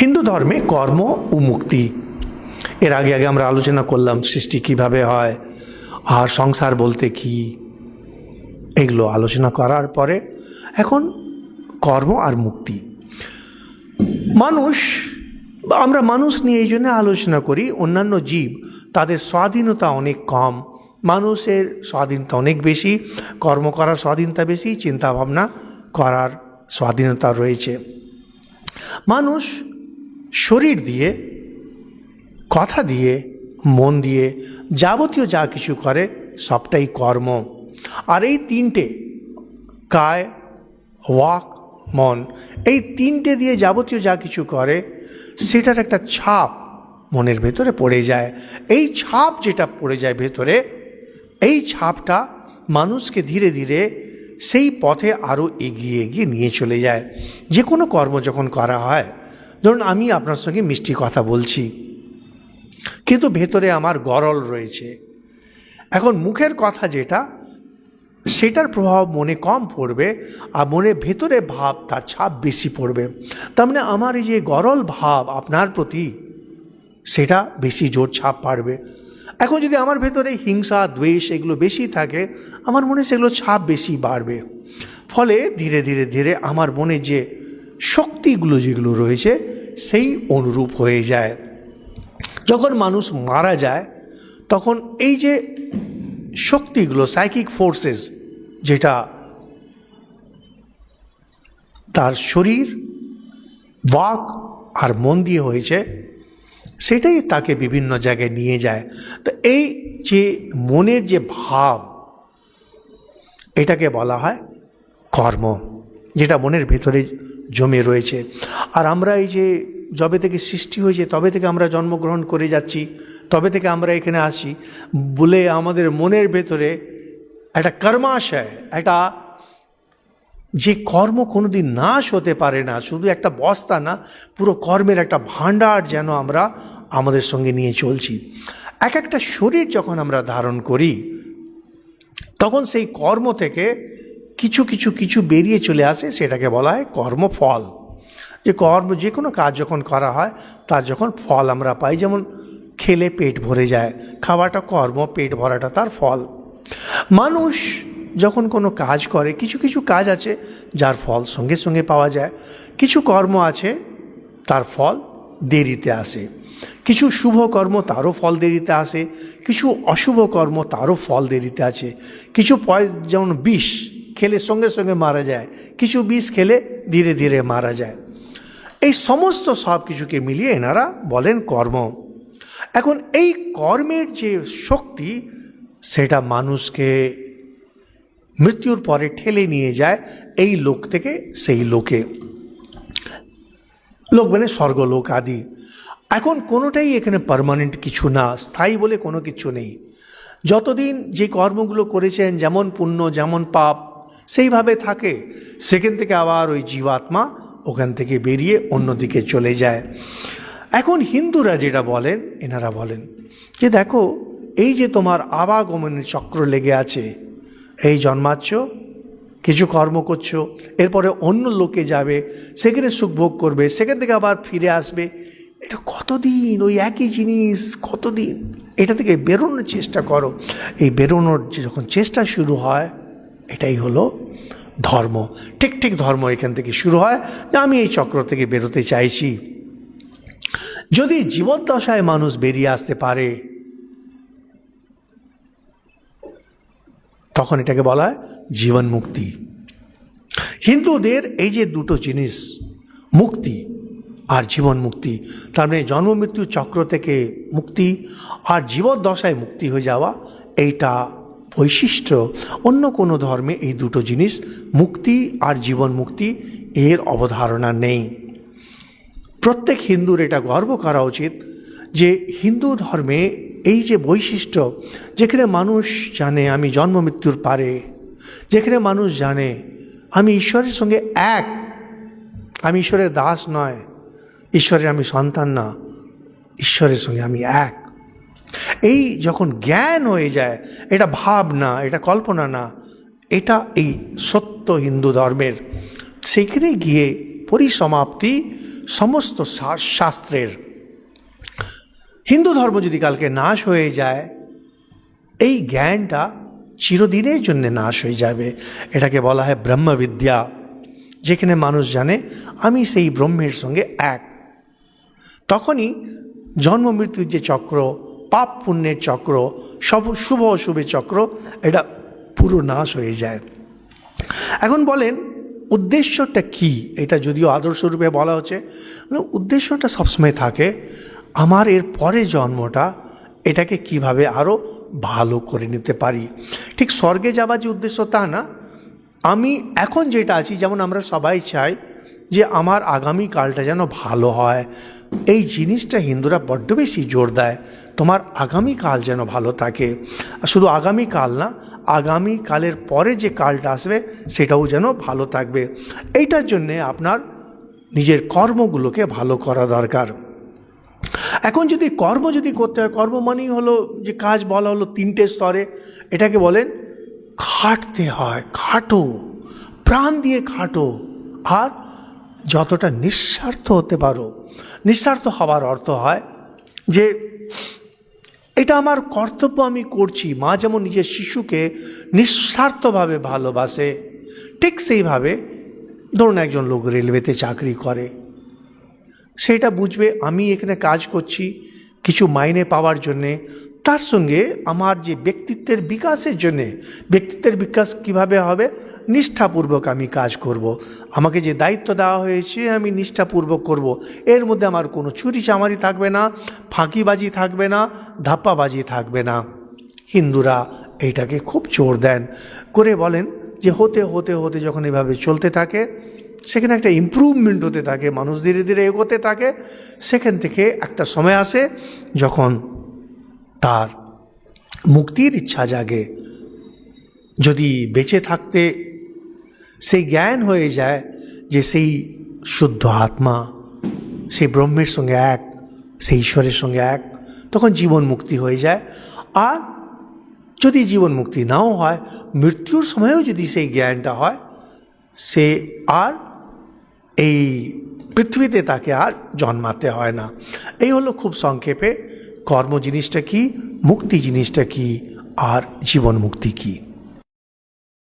হিন্দু ধর্মে কর্ম ও মুক্তি। এর আগে আগে আমরা আলোচনা করলাম সৃষ্টি কীভাবে হয় আর সংসার বলতে কি। এগুলো আলোচনা করার পরে এখন কর্ম আর মুক্তি। মানুষ, আমরা মানুষ নিয়ে এই জন্য আলোচনা করি, অন্যান্য জীব তাদের স্বাধীনতা অনেক কম। মানুষের স্বাধীনতা অনেক বেশি, কর্ম করার স্বাধীনতা বেশি চিন্তা ভাবনা করার স্বাধীনতা রয়েছে। মানুষ শরীর দিয়ে, কথা দিয়ে, মন দিয়ে যাবতীয় যা কিছু করে, সবটাই কর্ম। আর এই তিনটে, কায়, ওয়াক, মন, এই তিনটে দিয়ে যাবতীয় যা কিছু করে, সেটার একটা ছাপ মনের ভেতরে পড়ে যায়। এই ছাপ যেটা পড়ে যায় ভেতরে, এই ছাপটা মানুষকে ধীরে ধীরে সেই পথে আরও এগিয়ে এগিয়ে নিয়ে চলে যায়। যে কোনো কর্ম যখন করা হয় ধরুন, আমি আপনার সঙ্গে মিষ্টি কথা বলছি, কিন্তু ভেতরে আমার গরল রয়েছে। এখন মুখের কথা যেটা, সেটার প্রভাব মনে কম পড়বে আর মনে ভেতরে ভাব তার ছাপ বেশি পড়বে। তার মানে আমার এই যে গরল ভাব আপনার প্রতি, সেটা বেশি জোর ছাপ পাড়বে। এখন যদি আমার ভেতরে হিংসা, দ্বেষ এগুলো বেশি থাকে, আমার মনে সেগুলো ছাপ বেশি বাড়বে। ফলে ধীরে ধীরে ধীরে আমার মনে যে শক্তিগুলো যেগুলো রয়েছে, সেই অনুরূপ হয়ে যায়। যখন মানুষ মারা যায়, তখন এই যে শক্তিগুলো সাইকিক ফোর্সেস যেটা তার শরীর, বাক আর মন দিয়ে হয়েছে, সেটাই তাকে বিভিন্ন জায়গায় নিয়ে যায়। তো এই যে মনের যে ভাব, এটাকে বলা হয় কর্ম। যেটা মনের ভেতরে জমে রয়েছে। আর আমরা এই যে যবে থেকে সৃষ্টি হয়েছে, তবে থেকে আমরা জন্মগ্রহণ করে যাচ্ছি, তবে থেকে আমরা এখানে আসি বলে আমাদের মনের ভেতরে একটা কর্মাশয়, একটা যে কর্ম কোনোদিন নাশ হতে পারে না, শুধু একটা বস্তা না, পুরো কর্মের একটা ভাণ্ডার যেন আমরা আমাদের সঙ্গে নিয়ে চলছি। এক একটা শরীর যখন আমরা ধারণ করি, তখন সেই কর্ম থেকে কিছু কিছু কিছু বেরিয়ে চলে আসে, সেটাকে বলা হয় কর্মফল। যে কর্ম, যে কোনো কাজ যখন করা হয়, তার যখন ফল আমরা পাই, যেমন খেলে পেট ভরে যায়, খাওয়াটা কর্ম, পেট ভরাটা তার ফল। মানুষ যখন কোনো কাজ করে, কিছু কিছু কাজ আছে যার ফল সঙ্গে সঙ্গে পাওয়া যায়, কিছু কর্ম আছে তার ফল দেরিতে আসে, কিছু শুভ কর্ম তারও ফল দেরিতে আসে, কিছু অশুভ কর্ম তারও ফল দেরিতে আছে কিছু যেমন বিষ খেলে সঙ্গে সঙ্গে মারা যায়। কিছু বিষ খেলে ধীরে ধীরে মারা যায়। এই সমস্ত সব কিছুকে মিলিয়ে এনারা বলেন কর্ম। এখন এই কর্মের যে শক্তি, সেটা মানুষকে মৃত্যুর পরে ঠেলে নিয়ে যায় এই লোক থেকে সেই লোকে। লোক মানে স্বর্গলোক আদি। এখন কোনোটাই এখানে পারমানেন্ট কিছু না, স্থায়ী বলে কোনো কিছু নেই। যতদিন যে কর্মগুলো করেছেন, যেমন পুণ্য, যেমন পাপ সেইভাবে থাকে। সেখান থেকে আবার ওই জীবাত্মা ওখান থেকে বেরিয়ে অন্যদিকে চলে যায়। এখন হিন্দুরা যেটা বলেন, এনারা বলেন যে, দেখো, এই যে তোমার আবাগমনের চক্র লেগে আছে, এই জন্মাচ্ছ, কিছু কর্ম করছ, এরপরে অন্য লোকে যাবে, সেখানে সুখভোগ করবে, সেখান থেকে আবার ফিরে আসবে, এটা কতদিন? ওই একই জিনিস কতদিন? এটা থেকে বেরোনোর চেষ্টা করো। এই বেরোনোর যখন চেষ্টা শুরু হয় এটাই হলো ধর্ম। ঠিক ঠিক ধর্ম এখান থেকে শুরু হয়। যে আমি এই চক্র থেকে বেরোতে চাইছি। যদি জীবদ্দশায় মানুষ বেরিয়ে আসতে পারে, তখন এটাকে বলা হয় জীবন মুক্তি। হিন্দুদের এই যে দুটো জিনিস, মুক্তি আর জীবন মুক্তি, তার মানে জন্ম, মৃত্যু, চক্র থেকে মুক্তি আর জীবদ্দশায় মুক্তি হয়ে যাওয়া, এইটা বৈশিষ্ট্য। অন্য কোনো ধর্মে এই দুটো জিনিস মুক্তি আর জীবন মুক্তি এর অবধারণা নেই। প্রত্যেক হিন্দুর এটা গর্ব করা উচিত যে হিন্দু ধর্মে এই যে বৈশিষ্ট্য, যেখানে মানুষ জানে আমি জন্ম মৃত্যুর পারে, যেখানে মানুষ জানে আমি ঈশ্বরের সঙ্গে এক, আমি ঈশ্বরের দাস নয়, ঈশ্বরের আমি সন্তান না, ঈশ্বরের সঙ্গে আমি এক। এই যখন জ্ঞান হয়ে যায়, এটা ভাব না এটা কল্পনা না, এটা এই সত্য হিন্দু ধর্মের। সেখানে গিয়ে পরিসমাপ্তি সমস্ত শাস্ত্রের। হিন্দু ধর্ম যদি কালকে নাশ হয়ে যায়, এই জ্ঞানটা চিরদিনের জন্য নাশ হয়ে যাবে। এটাকে বলা হয় ব্রহ্মবিদ্যা। যেখানে মানুষ জানে, আমি সেই ব্রহ্মের সঙ্গে এক। তখনই জন্ম মৃত্যুর যে চক্র পাপ পুণ্যের চক্র, সব শুভ অশুভের চক্র, এটা পুরো নাশ হয়ে যায়। এখন বলেন, উদ্দেশ্যটা কি? এটা যদিও আদর্শরূপে বলা হচ্ছে উদ্দেশ্যটা সবসময় থাকে, আমার এর পরে জন্মটা, এটাকে কীভাবে আরও ভালো করে নিতে পারি? ঠিক স্বর্গে যাওয়ার যে উদ্দেশ্য তা না, আমি এখন যেটা আছি, যেমন আমরা সবাই চাই, যে আমার আগামী কালটা যেন ভালো হয় এই জিনিসটা হিন্দুরা বড্ড বেশি জোর দেয়। তোমার আগামী কাল যেন ভালো থাকে। শুধু আগামী কাল না আগামী কালের পরে যে কালটা আসবে, সেটাও যেন ভালো থাকবে। এইটার জন্যে আপনার নিজের কর্মগুলোকে ভালো করা দরকার। এখন যদি কর্ম যদি করতে হয়, কর্ম মানেই হলো যে কাজ বলা হলো তিনটে স্তরে। এটাকে বলেন খাটতে হয়, খাটো। প্রাণ দিয়ে খাটো। আর যতটা নিঃস্বার্থ হতে পারো নিঃস্বার্থ হওয়ার অর্থ হয় যে এটা আমার কর্তব্য আমি করছি। মা যেমন নিজের শিশুকে নিঃস্বার্থভাবে ভালোবাসে, ঠিক সেইভাবে ধরুন একজন লোক রেলওয়েতে চাকরি করে, সেটা বুঝবে, আমি এখানে কাজ করছি, কিছু মাইনে পাওয়ার জন্যে তার সঙ্গে আমার যে ব্যক্তিত্বের বিকাশের জন্যে, ব্যক্তিত্বের বিকাশ কীভাবে হবে, নিষ্ঠাপূর্বক আমি কাজ করব। আমাকে যে দায়িত্ব দেওয়া হয়েছে, আমি নিষ্ঠাপূর্বক করব। এর মধ্যে আমার কোনো চুরি চামারি থাকবে না, ফাঁকিবাজি থাকবে না, ধাপ্পাবাজি থাকবে না হিন্দুরা এইটাকে খুব জোর দেন করে বলেন যে হতে হতে হতে যখন এভাবে চলতে থাকে, সেখানে একটা ইম্প্রুভমেন্ট হতে থাকে, মানুষ ধীরে ধীরে এগোতে থাকে, সেখান থেকে একটা সময় আসে যখন তার মুক্তির ইচ্ছা জাগে। যদি বেঁচে থাকতে সেই জ্ঞান হয়ে যায় যে সেই শুদ্ধ আত্মা, সেই ব্রহ্মের সঙ্গে এক, সেই ঈশ্বরের সঙ্গে এক, তখন জীবন মুক্তি হয়ে যায়। আর যদি জীবন মুক্তি নাও হয়, মৃত্যুর সময়েও যদি সেই জ্ঞানটা হয়, সে আর এই পৃথিবীতে তাকে আর জন্মাতে হয় না। এই হলো খুব সংক্ষেপে কর্ম জিনিসটা কি? মুক্তি জিনিসটা কি? আর জীবন মুক্তি কী?